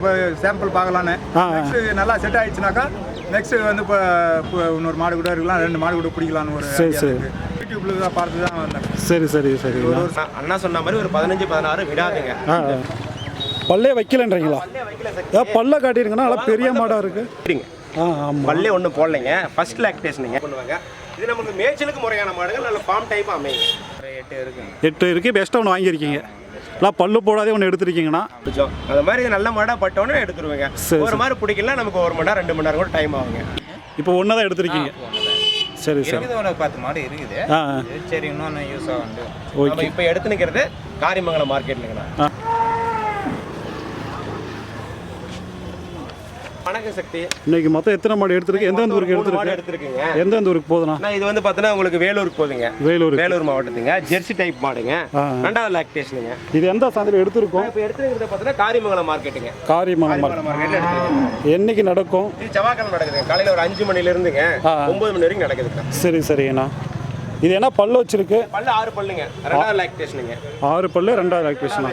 இப்போ சாம்பிள் பார்க்கலான்னு. நெக்ஸ்ட் நல்லா செட் ஆயிடுச்சுனாக்கா நெக்ஸ்ட் வந்து இப்போ இன்னொரு மாடு கூட இருக்கலாம் ரெண்டு மாடு கூட பிடிக்கலான்னு ஒரு சரி, சரி. இருக்கு. யூடியூப்ல தான் பார்த்து தான் வந்தேன். சரி சரி சரிங்கண்ணா அண்ணா- அண்ணா சொன்ன மாதிரி ஒரு பதினஞ்சு பதினாறு விடாதுங்க. பல்லே வைக்கலன்றீங்களா? ஏன் பல்ல காட்டிருங்கன்னா நல்லா பெரிய மாடாக இருக்கு. சரிங்க ஆ ஆமாம் பல்லே ஒன்றும் போடலைங்க. ஃபர்ஸ்ட் லாக்டேஷனுங்க பண்ணுவாங்க? இது நமக்கு மேய்ச்சலுக்கு முறையான மாடுகள் நல்ல ஃபார்ம் டைப் அமையுங்க எட்டு இருக்குங்க எட்டு இருக்கு பெஸ்ட்டாக ஒன்று வாங்கியிருக்கீங்க. எல்லாம் பல்லு போடாதே ஒன்று எடுத்திருக்கீங்கண்ணா. கொஞ்சம் அந்த மாதிரி நல்ல மாடாக பட்டோன்னே எடுத்துருவேங்க. சரி, ஒரு மாதிரி பிடிக்கலாம் நமக்கு ஒரு மணி நேரம் ரெண்டு மணி நேரம் கூட டைம் ஆகுங்க. இப்போ ஒன்று தான் எடுத்திருக்கீங்க. சரி சரி. இருக்குது ஒரு பத்து மாடு இருக்குது. ஆ ஆ. சரி இன்னொன்று யூஸ் ஆகுது ஓகே. நம்ம இப்போ எடுத்து நிற்கிறது காரியமங்கலம் மார்க்கெட்லுங்கண்ணா ஆ. வணக்கம் சக்தி. இன்னைக்கு மொத்தம் எத்தனை மாடு எடுத்திருக்கு? எந்தெந்த ஊருக்கு எடுத்திருக்கு? எடுத்துருக்குங்க. எந்தெந்த ஊருக்கு போகுதுண்ணா? அண்ணா, இது வந்து பார்த்தீங்கன்னா உங்களுக்கு வேலூருக்கு போகுதுங்க. வேலூர். வேலூர் மாவட்டத்துங்க. ஜெர்சி டைப் மாடுங்க. ரெண்டாவது லாக்டேஷனுங்க இது எந்த சந்தையில் எடுத்திருக்கோம்? இப்போ எடுத்துருக்கிறது பார்த்தீங்கன்னா காரியமங்கலம் மார்க்கெட்டுங்க. மார்க்கெட்டில் எடுத்துருக்கேன் என்னைக்கு நடக்கும்? இது செவ்வாய்க்கிழமை நடக்குதுங்க. காலையில் ஒரு அஞ்சு மணில இருந்துங்க ஆ. ஒன்பது மணி வரைக்கும் நடக்குதுங்க. சரி சரிங்கண்ணா. இது என்ன பல்லு வச்சிருக்கு? பல்லு ஆறு பல்லுங்க. ரெண்டாவது லாக்டேஷனுங்க ஆறு பல்லு ரெண்டாவது லாக்டேஷனா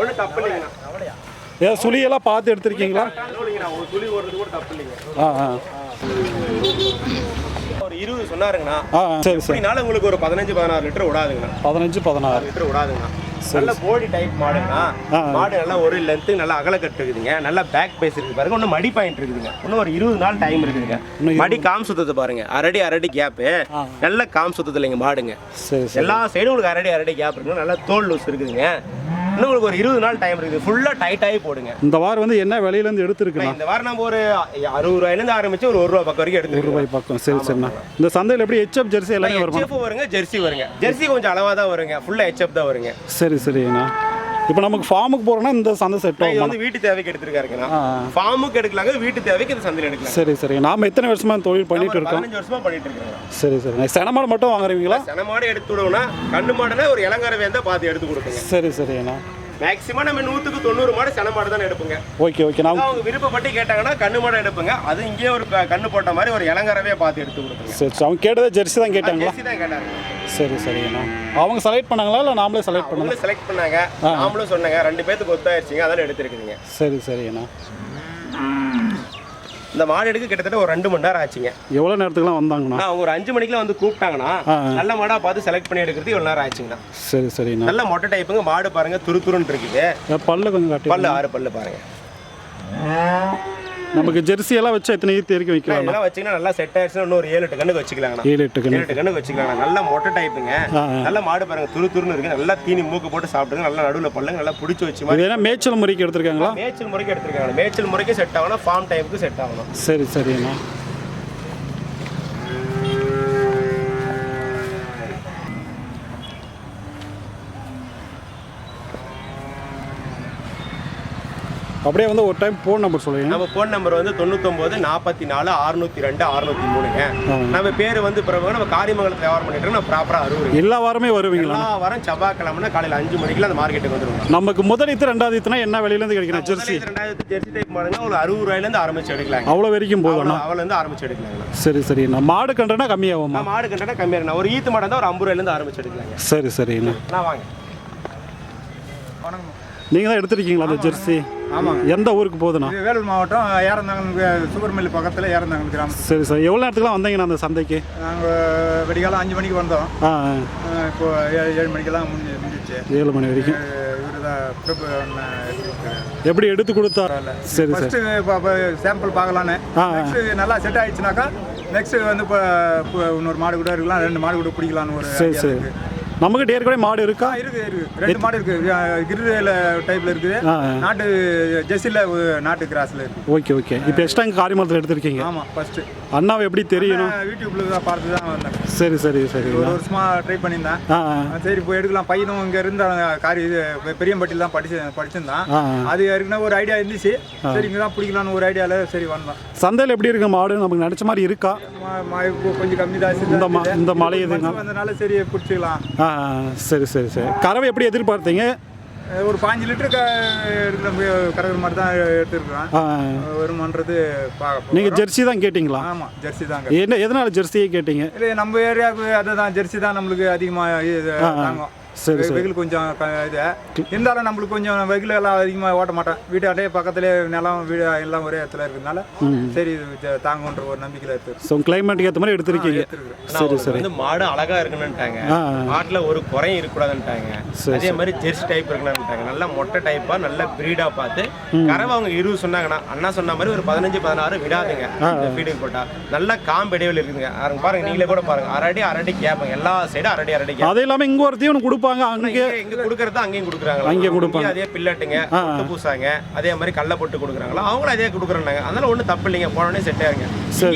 ஒன்றும் தப்பு இல்லைங்கண்ணா. ஏன் சுழியெல்லாம் பார்த்து எடுத்திருக்கீங்களா? ஆ ஆ. ஒரு இருபது சொன்னாருங்கண்ணா. ஆ சரி சரி. அப்படினாலும் உங்களுக்கு ஒரு பதினஞ்சு பதினாறு லிட்டர் விடாதுங்கண்ணா பதினஞ்சு பதினாறு. லிட்டர் விடாதுங்கண்ணா நல்ல போடி டைப் மாடுங்கண்ணா. மாடு நல்லா ஒரு லென்த்து நல்லா அகல கட்டு இருக்குதுங்க. நல்லா பேக் பேஸ் இருக்கு பாருங்க. இன்னும் மடி பாயிண்ட் இருக்குதுங்க. இன்னும் ஒரு இருபது நாள் டைம் இருக்குதுங்க. மடி காம் சுத்தத்தை பாருங்க. அரடி அரடி கேப்பு. நல்ல காம் சுத்தத்தில் மாடுங்க. எல்லா சைடும் உங்களுக்கு அரடி அரடி கேப் இருக்குங்க. நல்லா தோல் லூஸ் இருக்குதுங்க. இன்னும் உங்களுக்கு ஒரு இருபது நாள் டைம் இருக்குது. ஃபுல்லாக டைட்டாகி போடுங்க. இந்த வாரம் வந்து என்ன விலையிலேருந்து எடுத்திருக்குண்ணா இந்த வாரம் நம்ம ஒரு அறுபது ரூபாயிலேருந்து ஆரம்பிச்சு ஒரு ஒரு ரூபா பக்கம் வரைக்கும் ஒரு எடுத்துருக்கோம் ரூபாய் பக்கம். சரி சரிண்ணா இந்த சந்தையில் எப்படி ஹெச்எப் ஜெர்சி எல்லாமே வருமா? வருங்க ஜெர்சி வருங்க. ஜெர்சி கொஞ்சம் அளவாக தான் வருங்க ஃபுல்லாக ஹெச்எஃப் தான் வருங்க. சரி சரிண்ணா இப்போ நமக்கு ஃபார்முக்கு போகிறோன்னா இந்த சந்தை செட் ஆகுமா. வந்து வீட்டு தேவைக்கு எடுத்துருக்காருங்கண்ணா ஆ. ஃபார்முக்கு எடுக்கலாங்க வீட்டு தேவைக்கு இந்த சந்தையில் எடுக்கலாம். சரி சரி. நாம் எத்தனை வருஷமா தொழில் பண்ணிட்டு இருக்கோம்? வருஷமா பண்ணிட்டு இருக்கோம் சரி சரி. செனமாடு மட்டும் வாங்குறீங்களா? சென மாடு எடுத்து விடுவோம்னா கண்ணு மாடுனா ஒரு இளங்கரவை இருந்தால் பார்த்து எடுத்து கொடுக்குங்க சரி சரிண்ணா மேக்ஸிமம் நம்ம நூற்றுக்கு தொண்ணூறு மாடு சென மாடு தான் எடுப்புங்க. Okay okay. நான் அவங்க விருப்பப்பட்டு கேட்டாங்கன்னா கண்ணு மாடு எடுப்புங்க. அது இங்கேயே ஒரு கண்ணு போட்ட மாதிரி ஒரு இளங்கரவே பார்த்து எடுத்து கொடுக்குங்க சரி அவங்க கேட்டதே ஜெர்சி தான் கேட்டாங்களா? ஜெர்சி தான் கேட்டாங்க. சரி சரிண்ணா அவங்க செலக்ட் பண்ணாங்களா இல்லை நாமளே செலக்ட் அவங்களும் செலக்ட் பண்ணாங்க. நாமளும் சொன்னாங்க. ரெண்டு பேத்துக்கு ஒத்தாயிருச்சுங்க. அதெல்லாம் எடுத்துருக்குதுங்க சரி சரிண்ணா இந்த மாடு எடுக்க கிட்டத்தட்ட ஒரு ரெண்டு மணி நேரம் ஆச்சுங்க. எவ்வளோ நேரத்துக்குலாம் வந்தாங்கண்ணா? அவங்க ஒரு அஞ்சு மணிக்கெல்லாம் வந்து கூப்பிட்டாங்கன்னா. நல்ல மாடா பார்த்து செலக்ட் பண்ணி எடுக்கிறது இவ்வளோ நேரம் ஆச்சுங்கண்ணா. சரி சரிண்ணா. நல்ல மொட்டை டைப்புங்க மாடு பாருங்க துரு துருன்னு இருக்குது. பல்ல கொஞ்சம் பல்லு ஆறு பல்லு பாருங்க. நமக்கு ஜெர்சி எல்லாம் வச்சு எத்தனை ஈத்து வரைக்கும் வைக்கலாம்ண்ணா இதெல்லாம் வச்சீங்கன்னா நல்லா செட் ஆயிடுச்சுன்னா இன்னும் ஒரு ஏழு எட்டு கண்ணுக்கு வச்சுக்கலாங்கண்ணா. ஏழு எட்டு கண்ணு. எட்டு கண்ணுக்கு வச்சுக்கலாங்கண்ணா. நல்ல மொட்டை டைப்புங்க. நல்ல மாடு பாருங்க துரு துருன்னு இருக்கு. நல்லா தீனி மூக்கு போட்டு சாப்பிடுங்க. நல்லா நடுவில் பல்லுங்க நல்லா பிடிச்சி வச்சு மாதிரி. என்ன மேய்ச்சல் முறைக்கு எடுத்திருக்காங்களா? மேய்ச்சல் முறைக்கு எடுத்துருக்காங்க மேய்ச்சல் முறைக்கு செட் ஆகணும் ஃபார்ம் டைப்புக்கு செட் ஆகணும். சரி சரிண்ணா அப்படியே வந்து ஒரு டைம் ஃபோன் நம்பர் சொல்லுங்க. நம்ம ஃபோன் நம்பர் வந்து தொண்ணூத்தொம்பது நாற்பத்தி நாலு அறுநூத்தி ரெண்டு அறுநூத்தி மூணுங்க. நம்ம பேர் வந்து பிறகு நம்ம காரியமங்கலத்தில் வியாபாரம் பண்ணிட்டு இருக்கோம். நான் ப்ராப்பராக அறுவருங்க. எல்லா வாரமே வருவீங்களா? எல்லா வாரம் செவ்வாய்க்கிழமைனா காலையில் அஞ்சு மணிக்கெல்லாம் அந்த மார்க்கெட்டுக்கு வந்துருவோம். நமக்கு முதல் ஈத்து ரெண்டாவது என்ன விலையிலேருந்து கிடைக்கணும்? ஜெர்சி. ரெண்டாயிரத்து ஜெர்சி டைப் மாடுங்க. ஒரு அறுபது ரூபாயிலேருந்து ஆரம்பிச்சு எடுக்கலாங்க. அவ்வளோ வரைக்கும் போதும்ண்ணா அவள இருந்து ஆரம்பிச்சு எடுக்கலாங்க. சரி சரிண்ணா மாடு கண்டுனா கம்மியாகுமா? நான் மாடு கண்டா கம்மியாக ஒரு ஈத்து மாடு இருந்தால் ஒரு ஐம்பது ரூபாயிலேருந்து ஆரம்பிச்சு எடுக்கலாங்க. சரி சரிண்ணா நான் வாங்க. நீங்கள் தான் எடுத்திருக்கீங்களா அந்த ஜெர்சி? ஆமாம் எந்த ஊருக்கு போகுதுண்ணா? இது வேலூர் மாவட்டம் ஏறந்தாங்க சுகர் மில் பக்கத்தில் ஏறந்தாங்க கிராமம். சரி சார். எவ்வளோ நேரத்துக்குலாம் வந்தீங்கண்ணா அந்த சந்தைக்கு? நாங்கள் வெடிகாலம் அஞ்சு மணிக்கு வந்தோம். ஆ இப்போ ஏழு ஏழு மணிக்கெல்லாம் முடிஞ்சு முடிஞ்சிச்சு. ஏழு மணி வரைக்கும். இவர் தான் பிரபு. எப்படி எடுத்து கொடுத்தா? சரி ஃபர்ஸ்ட் இப்போ சாம்பிள் பார்க்கலான்னு. நல்லா செட் ஆயிடுச்சுனாக்கா நெக்ஸ்ட் வந்து இப்போ இன்னொரு மாடு கூட இருக்கலாம் ரெண்டு மாடு கூட பிடிக்கலான்னு ஒரு சரி சரி. நமக்கு ஏற்கனவே மாடு இருக்கா? இருக்கு இருக்கு ரெண்டு மாடு இருக்கு கிருதில டைப்ல இருக்குது. நாட்டு ஜெர்சியில் நாட்டு கிராஸ்ல இருக்கு ஓகே ஓகே. இப்போ எக்ஸ்ட்ரா இங்கே காரியமரத்தில் எடுத்திருக்கீங்க. ஆமாம் ஃபர்ஸ்ட் அண்ணாவை எப்படி தெரியணும்? யூடியூப்ல தான் பார்த்து தான் வந்தேன். சரி சரி சரி. ஒரு வருஷமா ட்ரை பண்ணியிருந்தேன். சரி இப்போ எடுக்கலாம். பையனும் இங்கே இருந்த காரி இது பெரியம்பட்டியில் தான் படிச்சு படிச்சிருந்தான். அது ஏற்கனவே ஒரு ஐடியா இருந்துச்சு. சரி இங்கே தான் பிடிக்கலான்னு ஒரு ஐடியாவில் சரி வந்தோம். சந்தையில் எப்படி இருக்கு மாடு? நமக்கு நினச்ச மாதிரி இருக்கா? கொஞ்சம் கம்மி தான் இந்த இந்த மழை எதுங்க? வந்தனால சரி பிடிச்சிக்கலாம். சரி சரி சரி. கறவை எப்படி எதிர்பார்த்தீங்க? ஒரு பாஞ்சு லிட்டரு க எடுக்கிற கறக்கிற மாதிரி தான் எடுத்துருக்குறோம். வருமானது பார்க்க நீங்கள் ஜெர்சி தான் கேட்டிங்களா? ஆமாம் ஜெர்சி தாங்க. என்ன எதனால் ஜெர்சியே கேட்டீங்க? இல்லை நம்ம ஏரியாவுக்கு அதுதான் ஜெர்சி தான் நம்மளுக்கு அதிகமாக இது தாங்கும். சரி. வெயில் கொஞ்சம் இது. இருந்தாலும் நம்மளுக்கு கொஞ்சம் வெயில் எல்லாம் அதிகமாக ஓட்ட மாட்டேன் வீட்டு அட்டையே பக்கத்துலேயே நிலம் வீடு எல்லாம் ஒரே இடத்துல இருக்கிறதுனால சரி இது தாங்குன்ற ஒரு நம்பிக்கையில் இருக்கு. ஸோ கிளைமேட்டுக்கு ஏற்ற மாதிரி எடுத்திருக்கீங்க. சரி சரி. வந்து மாடு அழகா இருக்கணும்ட்டாங்க மாட்டுல ஒரு குறையும் இருக்கக்கூடாதுன்ட்டாங்க. அதே மாதிரி ஜெர்சி டைப் இருக்கணும்ட்டாங்க நல்ல மொட்டை டைப்பா நல்ல பிரீடா பார்த்து கறவை அவங்க இருபது சொன்னாங்கன்னா அண்ணா சொன்ன மாதிரி ஒரு பதினஞ்சு பதினாறு விடாதுங்க. இந்த ஃபீடிங் போட்டா. நல்ல காம்பு இடைவெளி இருக்குங்க பாருங்க பாருங்க நீங்களே கூட பாருங்க. அரடி அரடி கேட்பாங்க எல்லா சைடும் அரடி அரடி அது இல்லாமல் இங்கே ஒரு தீவனம் கொடுப்பாங்க அங்கே. இங்க கொடுக்கறது அங்கேயும் கொடுக்குறாங்க அங்கேயும் கொடுப்பாங்க. அதே பில்லட்டுங்க பூசாங்க அதே மாதிரி கடல போட்டு கொடுக்குறாங்களா? அவங்களும் அதே கொடுக்குறாங்க. அதனால ஒன்றும் தப்பு இல்லைங்க. போனோடனே செட் ஆயிருங்க.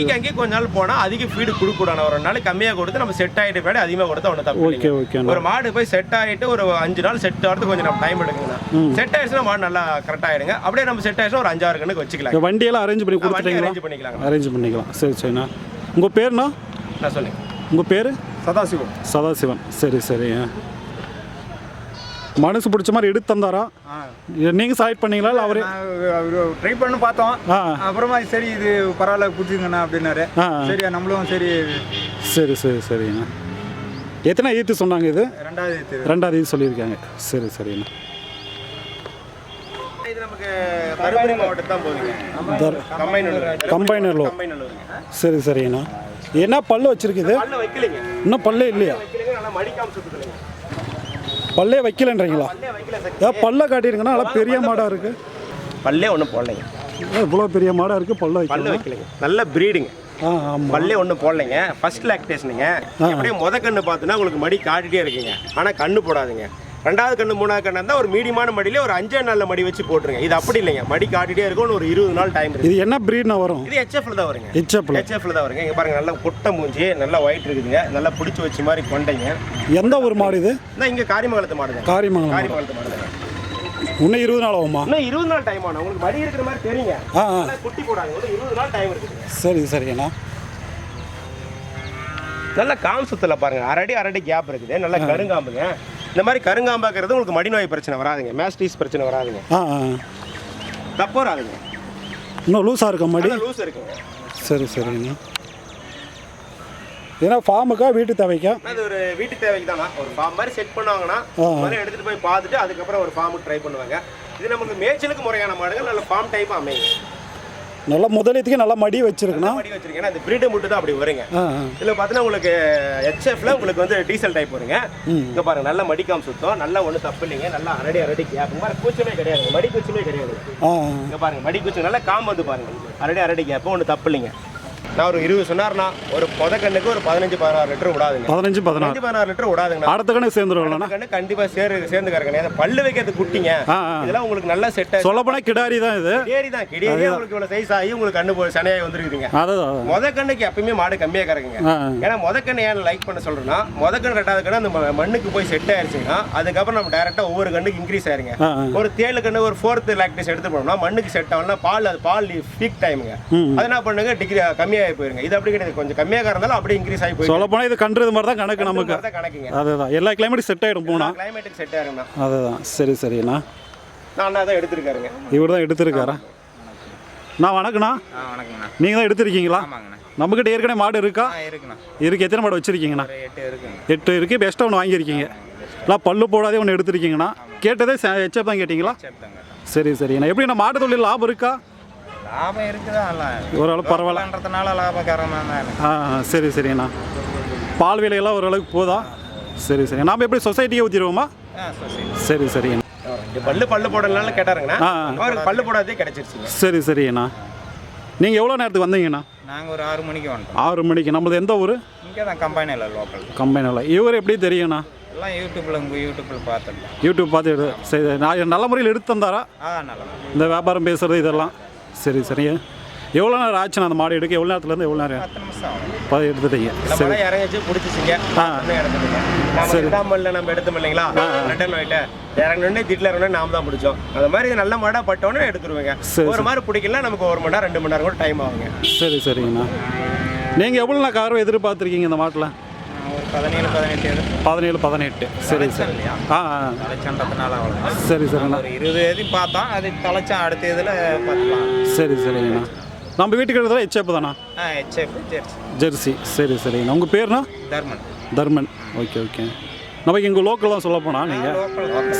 இங்கே அங்கேயே கொஞ்ச நாள் போனா அதிக ஃபீடு கொடுக்கூடாது. ஒரு நாள் கம்மியாக கொடுத்து நம்ம செட் ஆகிட்டு போய் அதிகமாக கொடுத்தா ஒன்றும் தப்பு ஓகே ஓகேண்ணா ஒரு மாடு போய் செட் ஆயிட்டு ஒரு அஞ்சு நாள் செட் ஆகிறதுக்கு கொஞ்சம் நம்ம டைம் எடுக்குங்கண்ணா. செட் ஆயிடுச்சுன்னா மாடு நல்லா கரெக்ட் ஆயிடுங்க. அப்படியே நம்ம செட் ஆயிடுச்சுன்னா ஒரு அஞ்சாறு கண்ணுக்கு வச்சுக்கலாம் வண்டியெல்லாம் அரேஞ்ச் பண்ணி கொடுத்துட்டீங்களா? அரேஞ்ச் பண்ணிக்கலாம் அரேஞ்ச் பண்ணிக்கலாம். சரி சரிண்ணா. உங்கள் பேருண்ணா? நான் சொல்லுங்க. உங்கள் பேர்? சதாசிவம். சதாசிவன் சரி சரி மனசு பிடிச்ச மாதிரி எடுத்து தந்தாரா? நீங்கள் செலக்ட் பண்ணீங்களா? இல்லை அவரே? ட்ரை பண்ண பார்த்தோம். அப்புறமா சரி இது பரவாயில்ல கொடுத்துங்கண்ணா அப்படின்னாரு. சரி நம்மளும் சரி. சரி சரி சரிண்ணா எத்தனை ஈத்து சொன்னாங்க இது? ரெண்டாவது இது ரெண்டாவது ஈத்து சொல்லியிருக்காங்க. சரி கம்பைனூர் கம்பைனர்லோ சரி சரிண்ணா என்ன பல்லு வச்சிருக்குது இன்னும் பல்லே இல்லையா வைக்கலைங்க நல்லா மடிக்காம சுத்துக்கலைங்க பல்லே வைக்கலன்றீங்களா? ஏன் பல்ல காட்டியிருங்கன்னா நல்லா பெரிய மாடாக இருக்குது பல்லே ஒன்றும் போடலைங்க. இவ்வளோ பெரிய மாடாக இருக்குது பல்ல பல்லு வைக்கல வைக்கலைங்க. நல்ல ப்ரீடுங்க பல்லே ஒன்றும் போடலைங்க. ஃபர்ஸ்ட் லாக்டேஷனுங்க அப்படியே முத கண்ணு பார்த்தோன்னா உங்களுக்கு மடி காட்டிட்டே இருக்குங்க. ஆனால் கண்ணு போடாதுங்க. ரெண்டாவது கண்ணு மூணாவது கண்ணு இருந்தால் ஒரு மீடியமான மடியிலே ஒரு அஞ்சே நாளில் மடி வச்சு போட்டுருங்க. இது அப்படி இல்லைங்க. மடி காட்டிட்டே இருக்கும் ஒரு இருபது நாள் டைம் இருக்கு. இது என்ன ப்ரீட்னா வரும்? இது ஹெச்எஃப்ல தான் வருங்க. ஹெச்எப்பில் ஹெச்எஃப்ல தான் வருங்க. இங்க பாருங்க நல்லா குட்டை மூஞ்சி நல்லா ஒயிட் இருக்குதுங்க. நல்லா பிடிச்சி வச்ச மாதிரி கொண்டைங்க. எந்த ஒரு மாடு இது? இங்க காரிமங்கலத்து மாடுங்க. காரியமங்கலம் மாடு. காரிமங்கலத்து மாடுங்க. இன்னும் இருபது நாள் ஆகுமா? இன்னும் இருபது நாள் டைம் ஆனா உங்களுக்கு மடி இருக்கிற மாதிரி தெரியுங்க. ஆ குட்டி போடாங்க. ஒரு இருபது நாள் டைம் இருக்குதுங்க சரி சரிண்ணா நல்ல காம் சுத்தல பாருங்க. அரடி அரடி கேப் இருக்குது. நல்ல கருங்காம்புங்க இந்த மாதிரி கருங்காம்பாக்கிறது உங்களுக்கு மடிநோய் பிரச்சனை வராதுங்க. மேஸ்டிஸ் பிரச்சனை வராதுங்க. ஆ ஆ. தப்பு வராதுங்க. இன்னும் லூஸாக இருக்க மாடி? லூஸ் இருக்குங்க. சரி சரிண்ணா ஏன்னா ஃபார்முக்கா வீட்டு தேவைக்கா? இது ஒரு வீட்டு தேவைக்கு தானா? ஒரு ஃபார்ம் மாதிரி செட் பண்ணுவாங்கன்னா மாதிரி எடுத்துட்டு போய் பார்த்துட்டு அதுக்கப்புறம் ஒரு ஃபார்முக்கு ட்ரை பண்ணுவாங்க. இது நமக்கு மேய்ச்சலுக்கு முறையான மாடுகள் நல்ல ஃபார்ம் டைப் அமையுங்க. நல்லா முதலீத்துக்கு நல்லா மடி வச்சிருக்குண்ணா. மடி வச்சிருக்கேன். அந்த பிரீடு மட்டும் தான் அப்படி வருங்க. இதுல பார்த்தீங்கன்னா உங்களுக்கு ஹெச்எஃப்ல உங்களுக்கு வந்து டீசல் டைப் வருங்க. இங்க பாருங்க நல்ல மடிக்காம சுத்தம். நல்லா ஒன்றும் தப்பு இல்லைங்க. நல்லா அரடி அரடி கேப் பாருங்க கூச்சமே கிடையாது. மடி கூச்சமே கிடையாது இங்க பாருங்க மடி கூச்சம் நல்லா காம்பு வந்து பாருங்க. அரடி அரடி கேப் ஒன்றும் தப்பு இல்லைங்க. நான் ஒரு இருபது சொன்னார்னா ஒரு பொத கண்ணுக்கு ஒரு பதினஞ்சு பதினாறு லிட்டர் விடாதுங்க. பதினஞ்சு பதினஞ்சு பதினாறு லிட்டர் விடாதுங்க அடுத்த கணக்கு சேர்ந்துருவாங்கண்ணா கண்ணு கண்டிப்பா சேரு சேர்ந்து கறக்கணும் அந்த பல்லு வைக்கிறது குட்டிங்க. இதெல்லாம் உங்களுக்கு நல்லா செட் ஆகி சொல்லப்போனால் கிடாரி தான் இது. கிடேரி தான். கிடேரியே உங்களுக்கு இவ்வளவு சைஸ் ஆகி உங்களுக்கு கண்ணு போய் சனையாகி வந்துருக்குதுங்க. முத கண்ணுக்கு எப்பயுமே மாடு கம்மியாக கறக்குங்க. ஏன்னா முத கண்ணு ஏன் லைக் பண்ண சொல்றேன்னா முத கண்ணு ரெண்டாவது கண்ணு அந்த மண்ணுக்கு போய் செட் ஆயிருச்சுன்னா அதுக்கப்புறம் நம்ம டைரக்டா ஒவ்வொரு கண்ணுக்கு இன்க்ரீஸ் ஆயிருங்க. ஒரு தேழு கண்ணு ஒரு ஃபோர்த் லாக்டேஸ் எடுத்து போனோம்னா மண்ணுக்கு செட் ஆகலாம் பால் அது பால் பீக் டைமுங்க. அது என்ன பண்ணுங்க? டிகிரி கம்மியாகி போயிருங்க. இது அப்படி கிடையாது. கொஞ்சம் கம்மியாக இருந்தாலும் அப்படியே இன்க்ரீஸ் ஆகி போயிருக்கு சொல்லப்போனால் இது கன்றது மாதிரி தான் கணக்கு நமக்கு. கணக்குங்க. அதுதான். எல்லா கிளைமேட்டும் செட் ஆகிடும் போனா. கிளைமேட்டுக்கு செட் ஆயிருங்கண்ணா அதுதான். சரி சரிண்ணா நான் அண்ணா தான் எடுத்திருக்காருங்க. இவர் தான் எடுத்திருக்காரா? நான் வணக்கண்ணா வணக்கங்கண்ணா நீங்கள் தான் எடுத்திருக்கீங்களா? நம்மக்கிட்ட ஏற்கனவே மாடு இருக்கா? இருக்குண்ணா. இருக்கு எத்தனை மாடு வச்சுருக்கீங்கண்ணா? எட்டு இருக்குது பெஸ்ட்டாக ஒன்று வாங்கியிருக்கீங்க. எல்லாம் பல்லு போடாதே ஒன்று எடுத்திருக்கீங்கண்ணா. கேட்டதே எச்சப் தான் கேட்டிங்களா? சரி சரிண்ணா எப்படிண்ணா மாட்டு தொழில் லாபம் இருக்கா? லாபம் இருக்குதா எல்லாம் ஓரளவு பரவாயில்ல. பரவாயில்லன்றதுனால லாபகரமாக தான் ஆ சரி சரிண்ணா பால் விலையெல்லாம் ஓரளவுக்கு போதா? சரி சரி. நாம் எப்படி சொசைட்டியே ஊற்றிடுவோமா சரி சரி பல்லு பல்லு போடலனால கேட்டாருங்கண்ணா. அவருக்கு பல்லு போடாதே கிடைச்சிருச்சுங்க சரி சரிண்ணா நீங்கள் எவ்வளோ நேரத்துக்கு வந்தீங்கண்ணா? நாங்கள் ஒரு ஆறு மணிக்கு வந்துட்டோம். ஆறு மணிக்கு. நம்மளது எந்த ஊர்? இங்கே தான் கம்பெனியில் லோக்கல். கம்பெனியில் இவர் எப்படி தெரியுண்ணா எல்லாம் யூடியூப்பில் உங்கள் யூடியூப்பில் பார்த்துடலாம் யூடியூப் பார்த்து சரி நான் நல்ல முறையில் எடுத்து தந்தாரா? ஆ நல்லா இந்த வியாபாரம் பேசுகிறது இதெல்லாம். சரி சரிங்க எவ்வளோ நேரம் ஆச்சுண்ணா அந்த மாடு எடுக்க? எவ்வளோ நேரத்துலேருந்து எவ்வளோ நேரம்? பார்த்து எடுத்துட்டீங்க. சரி. இறங்கிச்சு பிடிச்சிச்சிங்க. ஆ. எடுத்துட்டீங்க நம்ம ரெண்டாமல்ல நம்ம எடுத்தோம் இல்லைங்களா? ரிட்டர்ன் ஆகிட்டு இறங்கணுன்னே திட்டில் இறங்கணும் நாம தான் பிடிச்சோம். அந்த மாதிரி நல்ல மாடா பட்டோன்னே எடுத்துருவேங்க. சரி, ஒரு மாதிரி பிடிக்கலாம் நமக்கு ஒரு மணி நேரம் ரெண்டு மணி நேரம் கூட டைம் ஆகுங்க. சரி சரிங்கண்ணா. நீங்கள் எவ்வளோண்ணா காரம் எதிர்பார்த்துருக்கீங்க இந்த மாட்டில்? பதினேழு பதினெட்டு பதினேழு பதினெட்டு. சரி சரி. ஆ. தலைச்சன்றதுனால சரி ஒரு இருபது எதையும் பார்த்தோம் அது தலைச்சா அடுத்த இதில் பார்த்துக்கலாம். சரி சரிங்கண்ணா நம்ம வீட்டுக்கு எடுத்தா எச்எப் தானா? ஹெச்எஃப் ஜெர்சி ஜெர்சி சரி சரிங்கண்ணா உங்கள் பேர்ண்ணா தர்மன். தர்மன். Okay okay. நமக்கு இங்கே லோக்கல்லாம் சொல்ல போனால் நீங்கள்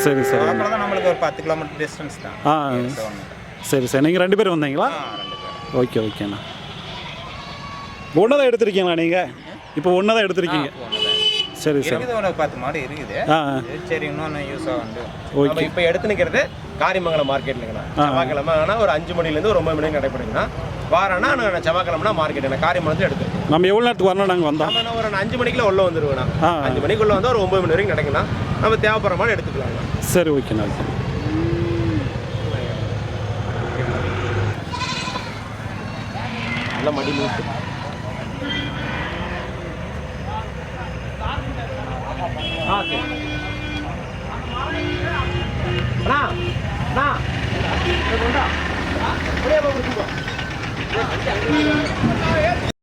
சரி சரி நம்மளுக்கு ஒரு பத்து கிலோமீட்டர் டிஸ்டன்ஸ் தான். ஆ. சரி சரி. நீங்கள் ரெண்டு பேரும் வந்தீங்களா? ஓகே ஓகேண்ணா ஒன்று தான் எடுத்திருக்கீங்களா நீங்கள் இப்போ ஒன்று தான் எடுத்திருக்கீங்க. சரி சரி. பத்து மாடு இருக்குது. ஆ சரி இன்னொன்று யூஸ் ஆகுது நம்ம ஓகே. இப்போ எடுத்து நிற்கிறது காரிமங்கலம் மார்க்கெட்லங்கண்ணா செவ்வாய்க்கிழமை ஆனால் ஒரு அஞ்சு மணிலேருந்து ஒரு ஒன்பது மணி நடைபெறுங்கண்ணா வாரம்னா நான் செவ்வாய்க்கிழமைனா மார்க்கெட் காரியமங்கலத்தில் எடுத்துருக்கோம் நம்ம எவ்வளோ நேரத்துக்கு வரணும் நாங்கள் வந்தோம்? நம்ம என்ன ஒரு அஞ்சு மணிக்குள்ள உள்ள வந்துருவேண்ணா. ஆ. அஞ்சு மணிக்குள்ள வந்து ஒரு ஒன்பது மணி வரைக்கும் நடக்குண்ணா. நம்ம தேவைப்படுற மாதிரி எடுத்துக்கலாங்க சரி ஓகேண்ணா ஓகே நல்ல மடி மூட்டு. இதை கொண்டா.